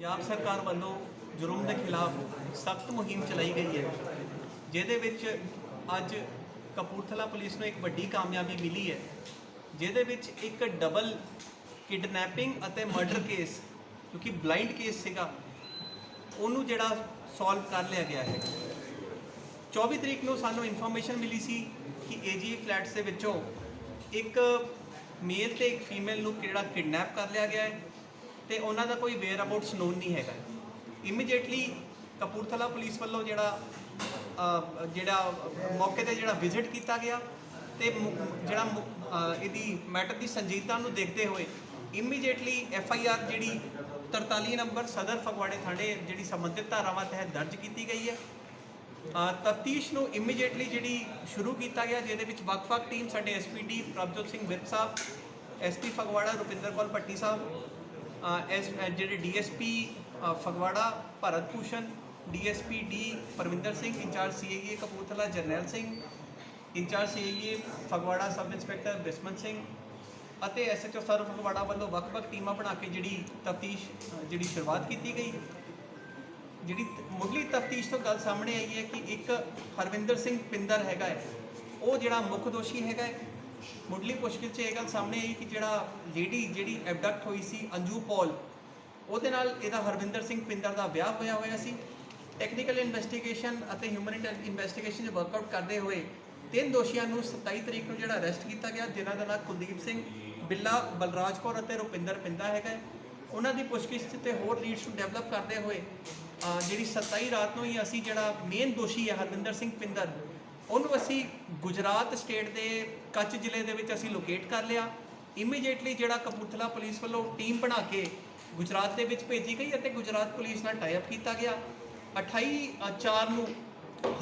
ਪੰਜਾਬ ਸਰਕਾਰ ਵੱਲੋਂ ਜੁਰਮ ਦੇ ਖਿਲਾਫ ਸਖਤ ਮੁਹਿੰਮ ਚਲਾਈ ਗਈ ਹੈ, ਜਿਹਦੇ ਵਿੱਚ ਅੱਜ ਕਪੂਰਥਲਾ ਪੁਲਿਸ ਨੂੰ ਇੱਕ ਵੱਡੀ ਕਾਮਯਾਬੀ ਮਿਲੀ ਹੈ, ਜਿਹਦੇ ਵਿੱਚ ਇੱਕ ਡਬਲ ਕਿਡਨੈਪਿੰਗ ਅਤੇ ਮਰਡਰ ਕੇਸ ਕਿਉਂਕਿ ਬਲਾਈਂਡ ਕੇਸ ਸੀਗਾ, ਉਹਨੂੰ ਜਿਹੜਾ ਸੋਲਵ ਕਰ ਲਿਆ ਗਿਆ ਹੈ। 24 ਤਰੀਕ ਨੂੰ ਸਾਨੂੰ ਇਨਫੋਰਮੇਸ਼ਨ ਮਿਲੀ ਸੀ ਕਿ ਏਜੀ ਫਲੈਟਸ ਦੇ ਵਿੱਚੋਂ ਇੱਕ ਮੇਲ ਤੇ ਇੱਕ ਫੀਮੇਲ ਨੂੰ ਕਿਹੜਾ ਕਿਡਨੈਪ ਕਰ ਲਿਆ ਗਿਆ ਹੈ ਤੇ ਉਹਨਾਂ ਦਾ ਕੋਈ ਵੇਅਰ ਅਬਾਊਟਸ ਨੋਨ ਨਹੀਂ ਹੈਗਾ। ਇਮੀਡੀਏਟਲੀ ਕਪੂਰਥਲਾ ਪੁਲਿਸ ਵੱਲੋਂ ਜਿਹੜਾ ਅ, ਜਿਹੜਾ ਮੌਕੇ ਤੇ ਜਿਹੜਾ ਵਿਜ਼ਿਟ ਕੀਤਾ ਗਿਆ ਤੇ ਮੁ- ਜਿਹੜਾ ਮੁ- ਅ, ਇਹਦੀ ਮੈਟਰ ਦੀ ਸੰਜੀਦਤਾ ਨੂੰ ਦੇਖਦੇ ਹੋਏ ਇਮੀਡੀਏਟਲੀ ਐਫ ਆਈ ਆਰ ਜਿਹੜੀ 43 ਨੰਬਰ ਸਦਰ ਫਗਵਾੜੇ ਥਾਣੇ ਜਿਹੜੀ ਸੰਬੰਧਿਤ ਧਾਰਾਵਾਂ ਤਹਿਤ ਦਰਜ ਕੀਤੀ ਗਈ ਹੈ। ਤਫਤੀਸ਼ ਨੂੰ ਇਮੀਡੀਏਟਲੀ ਜਿਹੜੀ ਸ਼ੁਰੂ ਕੀਤਾ ਗਿਆ ਜਿਹਦੇ ਵਿੱਚ ਵੱਖ-ਵੱਖ ਟੀਮ ਸਾਡੇ SPD Prabhjot Singh Virk Sahib SP Phagwara Rupinder Kaur Bhatti Sahib S ਅ, ਜਿਹੜੇ DSP Phagwara Bharat Bhushan DSP D Parminder Singh incharge CIA Kapurthala Jarnail Singh incharge CIA Phagwara sub inspector Bisman Singh ਅਤੇ SHO sir Phagwara ਵੱਲੋਂ ਵੱਖ-ਵੱਖ ਟੀਮਾਂ ਬਣਾ ਕੇ ਜਿਹੜੀ ਤਫਤੀਸ਼ ਜਿਹੜੀ ਸ਼ੁਰੂਆਤ ਕੀਤੀ ਗਈ। ਜਿਹੜੀ ਮੁੱਢਲੀ ਤਫਤੀਸ਼ ਤੋਂ ਗੱਲ ਸਾਹਮਣੇ ਆਈ ਹੈ ਕਿ ਇੱਕ ਹਰਵਿੰਦਰ ਸਿੰਘ ਪਿੰਦਰ ਹੈਗਾ ਹੈ। ਉਹ ਜਿਹੜਾ ਮੁੱਖ ਦੋਸ਼ੀ ਹੈਗਾ ਹੈ। ਮੁੱਢਲੀ ਪੁੱਛਗਿੱਛ 'ਚ ਇਹ ਗੱਲ ਸਾਹਮਣੇ ਆਈ ਕਿ ਜਿਹੜਾ ਲੇਡੀ ਜਿਹੜੀ ਐਬਡਕਟ ਹੋਈ ਸੀ ਅੰਜੂ ਪੌਲ, ਉਹਦੇ ਨਾਲ ਇਹਦਾ ਹਰਵਿੰਦਰ ਸਿੰਘ ਪਿੰਦਰ ਦਾ ਵਿਆਹ ਹੋਇਆ ਹੋਇਆ ਸੀ। ਟੈਕਨੀਕਲ ਇਨਵੈਸਟੀਗੇਸ਼ਨ ਅਤੇ ਹਿਊਮਨ ਇਨਵੈਸਟੀਗੇਸ਼ਨ 'ਚ ਵਰਕਆਊਟ ਕਰਦੇ ਹੋਏ ਤਿੰਨ ਦੋਸ਼ੀਆਂ ਨੂੰ 27 ਤਰੀਕ ਨੂੰ ਜਿਹੜਾ ਅਰੈਸਟ ਕੀਤਾ ਗਿਆ, ਜਿਨ੍ਹਾਂ ਦਾ ਨਾਮ ਕੁਲਦੀਪ ਸਿੰਘ, ਬਿੱਲਾ ਬਲਰਾਜ ਕੌਰ ਅਤੇ ਰੁਪਿੰਦਰ ਪਿੰਦਾ ਹੈਗਾ। ਉਹਨਾਂ ਦੀ ਪੁੱਛਗਿੱਛ 'ਚ ਤੇ ਹੋਰ ਲੀਡਸ ਨੂੰ ਡਿਵੈਲਪ ਕਰਦੇ ਹੋਏ ਜਿਹੜੀ 27 ਰਾਤ ਨੂੰ ਹੀ ਅਸੀਂ ਜਿਹੜਾ ਮੇਨ ਦੋਸ਼ੀ ਹੈ ਹਰਵਿੰਦਰ ਸਿੰਘ ਪਿੰਦਰ, ਉਹਨੂੰ ਅਸੀਂ ਗੁਜਰਾਤ ਸਟੇਟ ਦੇ ਕੱਚ ਜ਼ਿਲ੍ਹੇ ਦੇ ਵਿੱਚ ਅਸੀਂ ਲੋਕੇਟ ਕਰ ਲਿਆ। ਇਮੀਡੀਏਟਲੀ ਜਿਹੜਾ ਕਪੂਰਥਲਾ ਪੁਲਿਸ ਵੱਲੋਂ ਟੀਮ ਬਣਾ ਕੇ ਗੁਜਰਾਤ ਦੇ ਵਿੱਚ ਭੇਜੀ ਗਈ ਅਤੇ ਗੁਜਰਾਤ ਪੁਲਿਸ ਨਾਲ ਟਾਈ ਅਪ ਕੀਤਾ ਗਿਆ। 28 ਅ, ਚਾਰ ਨੂੰ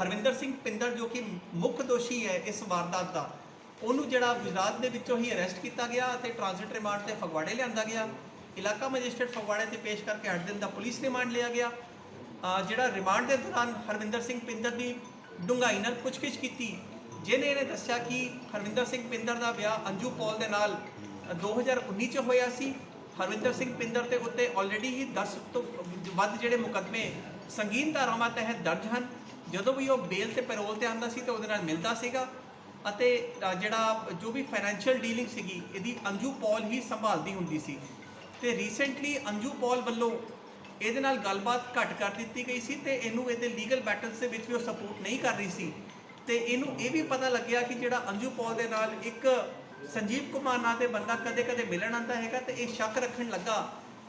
ਹਰਵਿੰਦਰ ਸਿੰਘ ਪਿੰਦਰ ਜੋ ਕਿ ਮੁੱਖ ਦੋਸ਼ੀ ਹੈ ਇਸ ਵਾਰਦਾਤ ਦਾ ਉਹਨੂੰ ਜਿਹੜਾ ਗੁਜਰਾਤ ਦੇ ਵਿੱਚੋਂ ਹੀ ਅਰੈਸਟ ਕੀਤਾ ਗਿਆ ਅਤੇ ਟ੍ਰਾਂਜ਼ਿਟ ਰਿਮਾਂਡ ਤੇ ਫਗਵਾੜੇ ਲਿਆਂਦਾ ਗਿਆ। ਇਲਾਕਾ ਮੈਜਿਸਟਰੇਟ ਫਗਵਾੜੇ ਤੇ ਪੇਸ਼ ਕਰਕੇ 8 ਦਿਨ ਦਾ ਪੁਲਿਸ ਰਿਮਾਂਡ ਲਿਆ ਗਿਆ। ਜਿਹੜਾ ਰਿਮਾਂਡ ਦੇ ਦੌਰਾਨ ਹਰਵਿੰਦਰ ਸਿੰਘ ਪਿੰਦਰ ਦੀ ਡੂੰਘਾਈ ਨਾਲ ਪੁੱਛਗਿੱਛ ਕੀਤੀ ਜਿਹਨੇ ਇਹਨੇ ਦੱਸਿਆ ਕਿ ਹਰਵਿੰਦਰ ਸਿੰਘ ਪਿੰਦਰ ਦਾ ਵਿਆਹ ਅੰਜੂ ਪੌਲ ਦੇ ਨਾਲ ਅ, 2019 ਚ ਹੋਇਆ ਸੀ। ਹਰਵਿੰਦਰ ਸਿੰਘ ਪਿੰਦਰ ਤੇ ਉੱਤੇ ਆਲਰੇਡੀ ਹੀ 10 ਤੋਂ ਵੱਧ ਜਿਹੜੇ ਮੁਕੱਦਮੇ ਸੰਗੀਨ ਧਾਰਾਵਾਂ ਤਹਿਤ ਦਰਜ ਹਨ। ਜਦੋਂ ਵੀ ਉਹ ਬੇਲ ਤੇ ਪੈਰੋਲ ਤੇ ਆਉਂਦਾ ਸੀ ਤਾਂ ਉਹਦੇ ਨਾਲ ਮਿਲਦਾ ਸੀਗਾ ਅਤੇ ਜਿਹੜਾ ਜੋ ਵੀ ਫਾਈਨੈਂਸ਼ੀਅਲ ਡੀਲਿੰਗ ਸੀਗੀ ਇਹਦੀ ਅੰਜੂ ਪੌਲ ਹੀ ਸੰਭਾਲਦੀ ਹੁੰਦੀ ਸੀ। ਤੇ ਰੀਸੈਂਟਲੀ ਅੰਜੂ ਪੌਲ ਵੱਲੋਂ ਇਹਦੇ ਨਾਲ ਗੱਲਬਾਤ ਘੱਟ ਕਰ ਦਿੱਤੀ ਗਈ ਸੀ ਤੇ ਇਹਨੂੰ ਇਹਦੇ ਲੀਗਲ ਬੈਟਲਸ ਦੇ ਵਿੱਚ ਵੀ ਉਹ ਸਪੋਰਟ ਨਹੀਂ ਕਰ ਰਹੀ ਸੀ। ਤੇ ਇਹਨੂੰ ਇਹ ਵੀ ਪਤਾ ਲੱਗਿਆ ਕਿ ਜਿਹੜਾ ਅੰਜੂ ਪੌਲ ਦੇ ਨਾਲ ਇੱਕ ਸੰਜੀਵ ਕੁਮਾਰ ਨਾਂ ਦੇ ਬੰਦਾ ਕਦੇ-ਕਦੇ ਮਿਲਣ ਆਉਂਦਾ ਹੈਗਾ ਤੇ ਇਹ ਸ਼ੱਕ ਰੱਖਣ ਲੱਗਾ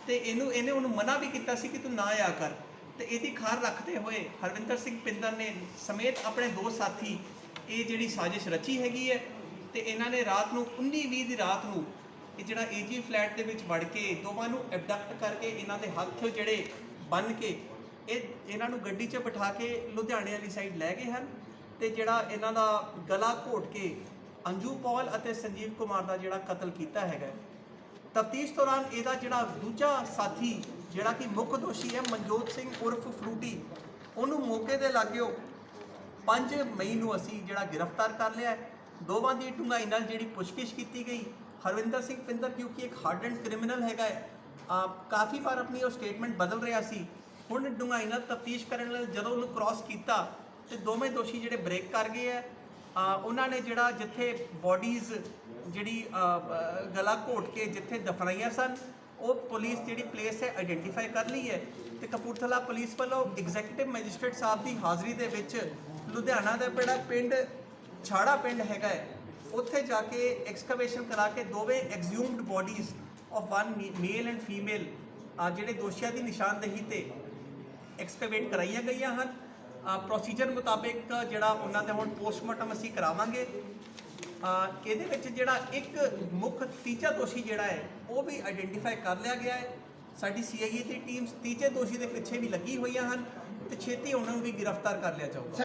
ਤੇ ਇਹਨੂੰ, ਇਹਨੇ ਉਹਨੂੰ ਮਨਾ ਵੀ ਕੀਤਾ ਸੀ ਕਿ ਤੂੰ ਨਾ ਆ ਕਰ। ਤੇ ਇਹਦੀ ਖਾਰ ਰੱਖਦੇ ਹੋਏ ਹਰਵਿੰਦਰ ਸਿੰਘ ਪਿੰਦਰ ਨੇ ਸਮੇਤ ਆਪਣੇ ਦੋ ਸਾਥੀ ਇਹ ਜਿਹੜੀ ਸਾਜ਼ਿਸ਼ ਰਚੀ ਹੈਗੀ ਹੈ ਤੇ ਇਹਨਾਂ ਨੇ ਰਾਤ ਨੂੰ 19-20 ਦੀ ਰਾਤ ਨੂੰ ਇਹ ਜਿਹੜਾ ਏਜੀ ਫਲੈਟ ਦੇ ਵਿੱਚ ਵੜ ਕੇ ਦੋਵਾਂ ਨੂੰ ਐਬਡਕਟ ਕਰਕੇ ਇਹਨਾਂ ਦੇ ਹੱਥ ਜਿਹੜੇ ਬੰਨ ਕੇ ਇਹ, ਇਹਨਾਂ ਨੂੰ ਗੱਡੀ 'ਚ ਬਿਠਾ ਕੇ ਲੁਧਿਆਣੇ ਵਾਲੀ ਸਾਈਡ ਲੈ ਗਏ ਹਨ। ਤੇ ਜਿਹੜਾ ਇਹਨਾਂ ਦਾ ਗਲਾ ਘੋਟ ਕੇ ਅੰਜੂ ਪੌਲ ਅਤੇ ਸੰਜੀਵ ਕੁਮਾਰ ਦਾ ਜਿਹੜਾ ਕਤਲ ਕੀਤਾ ਹੈਗਾ ਤਫਤੀਸ਼ ਦੌਰਾਨ ਇਹਦਾ ਜਿਹੜਾ ਦੂਜਾ ਸਾਥੀ ਜਿਹੜਾ ਕਿ ਮੁੱਖ ਦੋਸ਼ੀ ਹੈ ਮਨਜੋਤ ਸਿੰਘ ਉਰਫ ਫਰੂਟੀ ਉਹਨੂੰ ਮੌਕੇ ਦੇ ਲਾਗਿਓ 5 ਮਈ ਨੂੰ ਅਸੀਂ ਜਿਹੜਾ ਗ੍ਰਿਫਤਾਰ ਕਰ ਲਿਆ ਦੋਵਾਂ ਦੀ ਡੂੰਘਾਈ ਨਾਲ ਜਿਹੜੀ ਪੁੱਛਗਿੱਛ ਕੀਤੀ ਗਈ। ਹਰਵਿੰਦਰ ਸਿੰਘ ਪਿੰਦਰ ਕਿਉਂਕਿ ਇੱਕ ਹਾਰਡਨ ਕ੍ਰਿਮੀਨਲ ਹੈਗਾ ਹੈ। ਆ, ਕਾਫੀ ਵਾਰ ਆਪਣੀ ਉਹ ਸਟੇਟਮੈਂਟ ਬਦਲ ਰਿਹਾ ਸੀ। ਹੁਣ ਡੂੰਘਾਈ ਨਾਲ ਤਫਤੀਸ਼ ਕਰਨ ਨਾਲ ਜਦੋਂ ਉਹਨੂੰ ਕ੍ਰਾਸ ਕੀਤਾ ਤੇ ਦੋਵੇਂ ਦੋਸ਼ੀ ਜਿਹੜੇ ਬ੍ਰੇਕ ਕਰ ਗਏ ਹੈ ਆ, ਉਹਨਾਂ ਨੇ ਜਿਹੜਾ ਜਿੱਥੇ ਬਾਡੀਜ਼ ਜਿਹੜੀ ਗਲਾ ਘੋਟ ਕੇ ਜਿੱਥੇ ਦਫਨਾਈਆਂ ਸਨ ਉਹ ਪੁਲਿਸ ਜਿਹੜੀ ਪਲੇਸ ਹੈ ਆਇਡੈਂਟੀਫਾਈ ਕਰ ਲਈ ਹੈ ਤੇ ਕਪੂਰਥਲਾ ਪੁਲਿਸ ਵੱਲੋਂ ਐਗਜ਼ੀਕਟਿਵ ਮੈਜਿਸਟ੍ਰੇਟ ਸਾਹਿਬ ਦੀ ਹਾਜ਼ਰੀ ਦੇ ਵਿੱਚ ਲੁਧਿਆਣਾ ਦਾ ਜਿਹੜਾ ਪਿੰਡ ਛਾੜਾ ਪਿੰਡ ਹੈਗਾ ਹੈ ਉੱਥੇ ਜਾ ਕੇ ਐਕਸਕਵੇਸ਼ਨ ਕਰਾ ਕੇ ਦੋਵੇਂ exhumed bodies of one male and female ਜਿਹੜੇ ਦੋਸ਼ੀਆਂ ਦੀ ਨਿਸ਼ਾਨਦੇਹੀ ਤੇ ਐਕਸਕੇਵੇਟ ਕਰਾਈਆਂ ਗਈਆਂ ਹਨ। ਪ੍ਰੋਸੀਜਰ ਮੁਤਾਬਿਕ ਜਿਹੜਾ ਉਹਨਾਂ ਦਾ ਹੁਣ ਪੋਸਟਮਾਰਟਮ ਅਸੀਂ ਕਰਾਵਾਂਗੇ। ਇਹਦੇ ਵਿੱਚ ਜਿਹੜਾ ਇੱਕ ਮੁੱਖ ਤੀਜਾ ਦੋਸ਼ੀ ਜਿਹੜਾ ਹੈ, ਉਹ ਵੀ ਆਇਡੈਂਟੀਫਾਈ ਕਰ ਲਿਆ ਗਿਆ ਹੈ। ਸਾਡੀ ਸੀਆਈਏ ਦੀ ਟੀਮਸ ਤੀਜੇ ਦੋਸ਼ੀ ਦੇ ਪਿੱਛੇ ਵੀ ਲੱਗੀ ਹੋਈਆਂ ਹਨ ਤੇ ਛੇਤੀ ਉਹਨਾਂ ਨੂੰ ਵੀ ਗ੍ਰਿਫਤਾਰ ਕਰ ਲਿਆ ਜਾਊਗਾ।